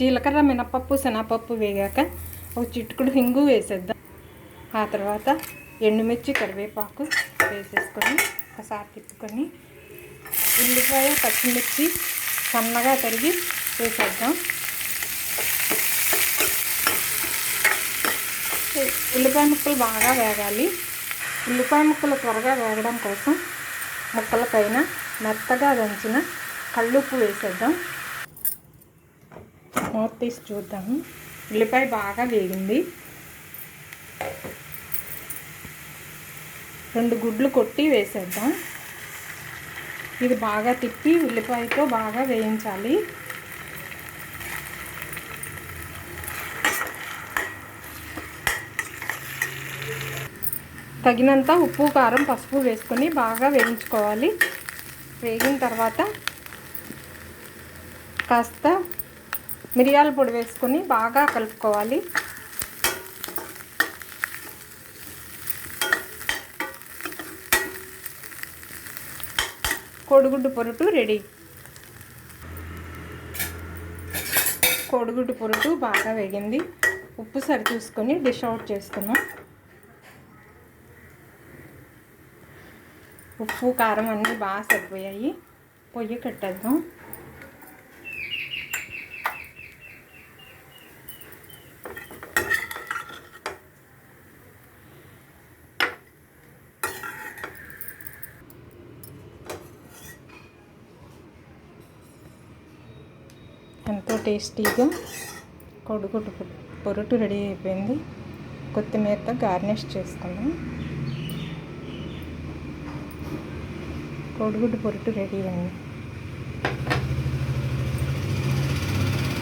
జీలకర్ర మినపప్పు శనగపప్పు వేగాక ఒక చిటుకుడు హింగు వేసేద్దాం. ఆ తర్వాత ఎండుమిర్చి కరివేపాకు వేసేసుకొని ఒకసారి తిప్పుకొని ఉల్లిపాయ పచ్చిమిర్చి సన్నగా తరిగి వేసేద్దాం. ఉల్లిపాయ ముక్కలు బాగా వేగాలి. ఉల్లిపాయ ముక్కలు త్వరగా వేగడం కోసం ముక్కలపైన మెత్తగా దంచిన కళ్ళుప్పు వేసేద్దాం. మూత తీసి చూద్దాము. ఉల్లిపాయ బాగా వేగింది. రెండు గుడ్లు కొట్టి వేసేద్దాం. ఇది బాగా తిప్పి ఉల్లిపాయతో బాగా వేయించాలి. తగినంత ఉప్పు కారం పసుపు వేసుకొని బాగా వేయించుకోవాలి. వేగిన తర్వాత కాస్త మిరియాల పొడి వేసుకొని బాగా కలుపుకోవాలి. కోడిగుడ్డు పొరుటు రెడీ. కోడిగుడ్డు పొరుటు బాగా వేగింది. ఉప్పు సరి చూసుకొని డిష్ అవుట్ చేసుకున్నాం ఉప్పు కారం అన్నీ బాగా సరిపోయాయి. పొయ్యి కట్టేద్దాం. ఎంతో టేస్టీగా కొడుకుడు పొరుటు రెడీ అయిపోయింది. కొత్తిమీరతో గార్నిష్ చేసుకున్నాం కోడిగుడ్డు పొరుటు రెడీ అయింది.